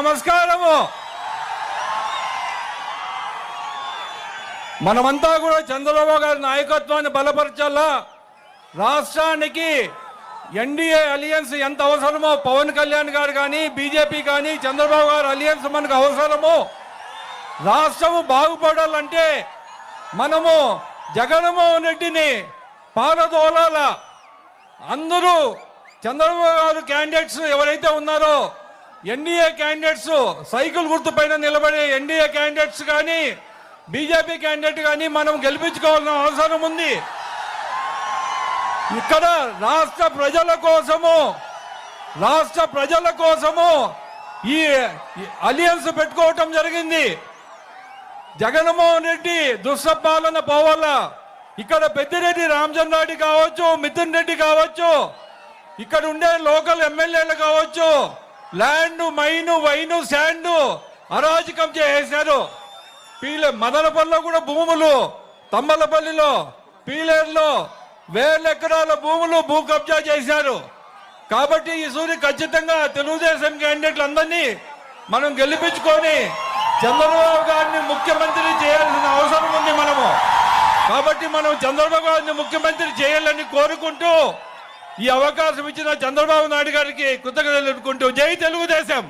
నమస్కారము. మనమంతా కూడా చంద్రబాబు గారి నాయకత్వాన్ని బలపరచాలా? రాష్ట్రానికి ఎన్డీఏ అలియన్స్ ఎంత అవసరమో పవన్ కళ్యాణ్ గారు కానీ బీజేపీ కానీ చంద్రబాబు గారు అలియన్స్ మనకు అవసరమో. రాష్ట్రము బాగుపడాలంటే మనము జగన్మోహన్ రెడ్డిని పారదోలాల? అందరూ చంద్రబాబు గారు క్యాండిడేట్స్ ఎవరైతే ఉన్నారో ఎన్డీఏ క్యాండిడేట్స్ సైకిల్ గుర్తు పైన నిలబడే ఎన్డీఏ క్యాండిడేట్స్ కానీ బీజేపీ క్యాండిడేట్ కానీ మనం గెలిపించుకోవాల్సిన అవసరం ఉంది. ఇక్కడ రాష్ట్ర ప్రజల కోసము రాష్ట్ర ప్రజల కోసము ఈ అలియన్స్ పెట్టుకోవటం జరిగింది. జగన్మోహన్ రెడ్డి దుస్సపాలన పోవాలా. ఇక్కడ పెద్దిరెడ్డి రామచంద్రారెడ్డి కావచ్చు మిథున్ రెడ్డి కావచ్చు ఇక్కడ ఉండే లోకల్ ఎమ్మెల్యేలు కావచ్చు ల్యాండ్ మైను వైను శాండ్ అరాజకం చేసేశారు. పీలే మదనపల్లిలో కూడా భూములు తమ్మలపల్లిలో పీలేరులో వేల ఎకరాల భూములు భూ కబ్జా చేశారు. కాబట్టి ఈ సూర్య ఖచ్చితంగా తెలుగుదేశం క్యాండిడేట్లు అందరినీ మనం గెలిపించుకొని చంద్రబాబు గారిని ముఖ్యమంత్రి చేయాల్సిన అవసరం ఉంది మనము. కాబట్టి మనం చంద్రబాబు గారిని ముఖ్యమంత్రి చేయాలని కోరుకుంటూ ఈ అవకాశం ఇచ్చిన చంద్రబాబు నాయుడు గారికి కృతజ్ఞతలు తెలుపుకుంటూ జై తెలుగుదేశం.